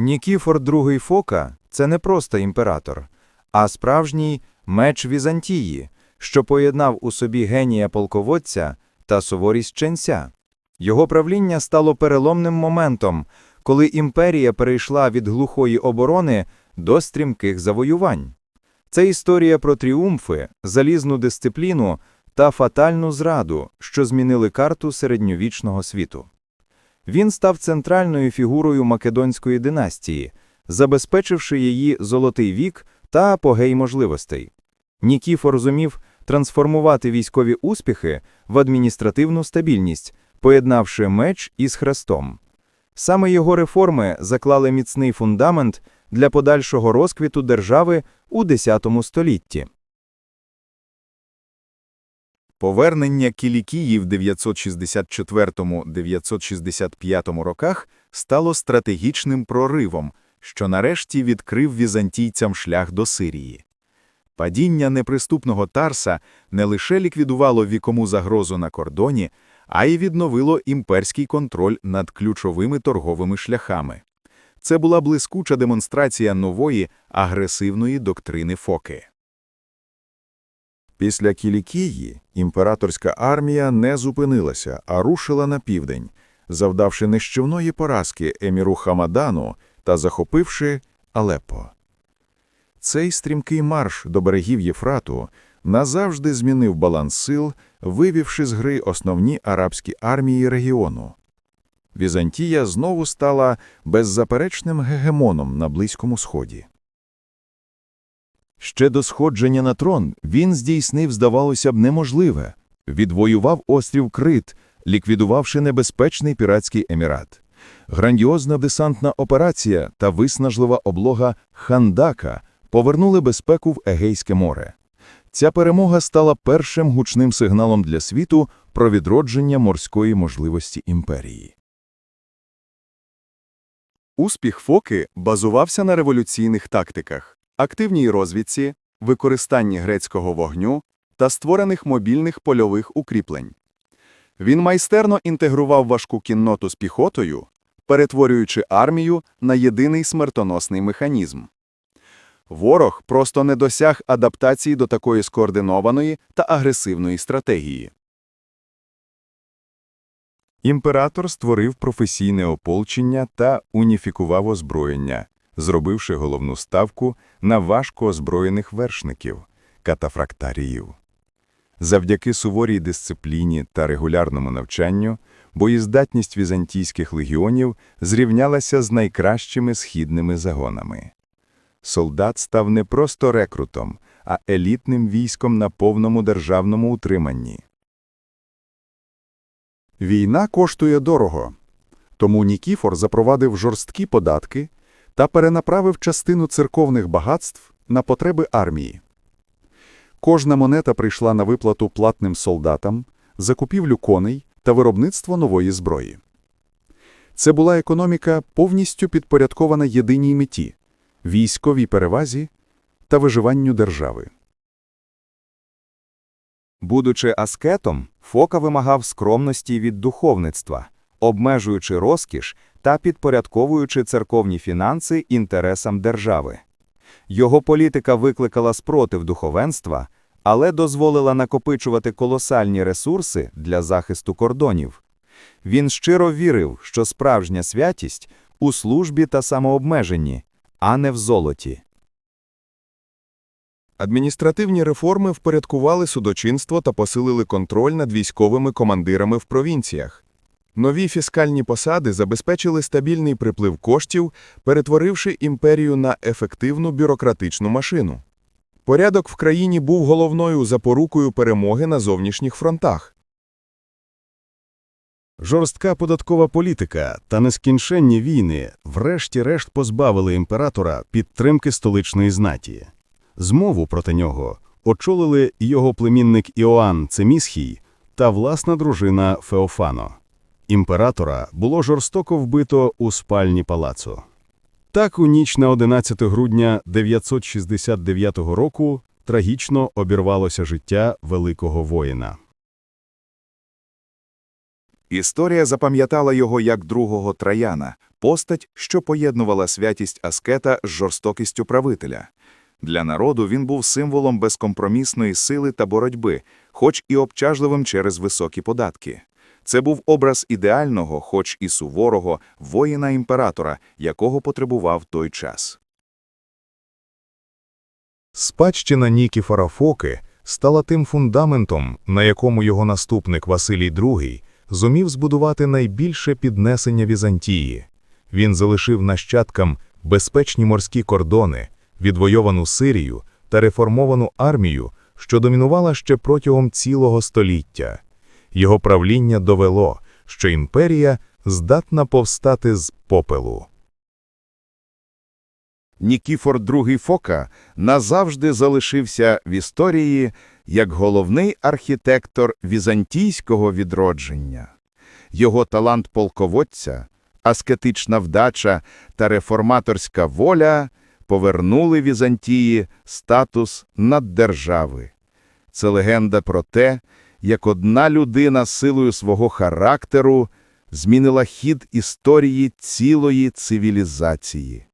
Нікіфор II Фока це не просто імператор, а справжній меч Візантії, що поєднав у собі генія полководця та суворість ченця. Його правління стало переломним моментом, коли імперія перейшла від глухої оборони до стрімких завоювань. Це історія про тріумфи, залізну дисципліну та фатальну зраду, що змінили карту середньовічного світу. Він став центральною фігурою Македонської династії, забезпечивши її золотий вік та апогей можливостей. Нікіфор зумів трансформувати військові успіхи в адміністративну стабільність, поєднавши меч із хрестом. Саме його реформи заклали міцний фундамент для подальшого розквіту держави у X столітті. Повернення Кілікії в 964-965 роках стало стратегічним проривом, що нарешті відкрив візантійцям шлях до Сирії. Падіння неприступного Тарса не лише ліквідувало вікому загрозу на кордоні, а й відновило імперський контроль над ключовими торговими шляхами. Це була блискуча демонстрація нової агресивної доктрини Фоки. Після Кілікії імператорська армія не зупинилася, а рушила на південь, завдавши нищівної поразки еміру Хамадану та захопивши Алеппо. Цей стрімкий марш до берегів Єфрату назавжди змінив баланс сил, вивівши з гри основні арабські армії регіону. Візантія знову стала беззаперечним гегемоном на Близькому Сході. Ще до сходження на трон він здійснив, здавалося б, неможливе. Відвоював острів Крит, ліквідувавши небезпечний піратський емірат. Грандіозна десантна операція та виснажлива облога Хандака повернули безпеку в Егейське море. Ця перемога стала першим гучним сигналом для світу про відродження морської можливості імперії. Успіх Фоки базувався на революційних тактиках, активній розвідці, використанні грецького вогню та створених мобільних польових укріплень. Він майстерно інтегрував важку кінноту з піхотою, перетворюючи армію на єдиний смертоносний механізм. Ворог просто не досяг адаптації до такої скоординованої та агресивної стратегії. Імператор створив професійне ополчення та уніфікував озброєння, зробивши головну ставку на важко озброєних вершників – катафрактаріїв. Завдяки суворій дисципліні та регулярному навчанню боєздатність візантійських легіонів зрівнялася з найкращими східними загонами. Солдат став не просто рекрутом, а елітним військом на повному державному утриманні. Війна коштує дорого, тому Нікіфор запровадив жорсткі податки та перенаправив частину церковних багатств на потреби армії. Кожна монета прийшла на виплату платним солдатам, закупівлю коней та виробництво нової зброї. Це була економіка повністю підпорядкована єдиній меті – військовій перевазі та виживанню держави. Будучи аскетом, Фока вимагав скромності від духовництва, обмежуючи розкіш та підпорядковуючи церковні фінанси інтересам держави. Його політика викликала спротив духовенства, але дозволила накопичувати колосальні ресурси для захисту кордонів. Він щиро вірив, що справжня святість у службі та самообмеженні, а не в золоті. Адміністративні реформи впорядкували судочинство та посилили контроль над військовими командирами в провінціях. Нові фіскальні посади забезпечили стабільний приплив коштів, перетворивши імперію на ефективну бюрократичну машину. Порядок в країні був головною запорукою перемоги на зовнішніх фронтах. Жорстка податкова політика та нескінченні війни врешті-решт позбавили імператора підтримки столичної знаті. Змову проти нього очолили його племінник Іоанн Цемісхій та власна дружина Феофано. Імператора було жорстоко вбито у спальні палацу. Так у ніч на 11 грудня 969 року трагічно обірвалося життя великого воїна. Історія запам'ятала його як другого Траяна, постать, що поєднувала святість аскета з жорстокістю правителя. Для народу він був символом безкомпромісної сили та боротьби, хоч і обтяжливим через високі податки. Це був образ ідеального, хоч і суворого, воїна-імператора, якого потребував той час. Спадщина Нікіфора Фоки стала тим фундаментом, на якому його наступник Василій II зумів збудувати найбільше піднесення Візантії. Він залишив нащадкам безпечні морські кордони, відвойовану Сирію та реформовану армію, що домінувала ще протягом цілого століття. Його правління довело, що імперія здатна повстати з попелу. Нікіфор II Фока назавжди залишився в історії як головний архітектор візантійського відродження. Його талант полководця, аскетична вдача та реформаторська воля повернули Візантії статус наддержави. Це легенда про те, як одна людина силою свого характеру змінила хід історії цілої цивілізації.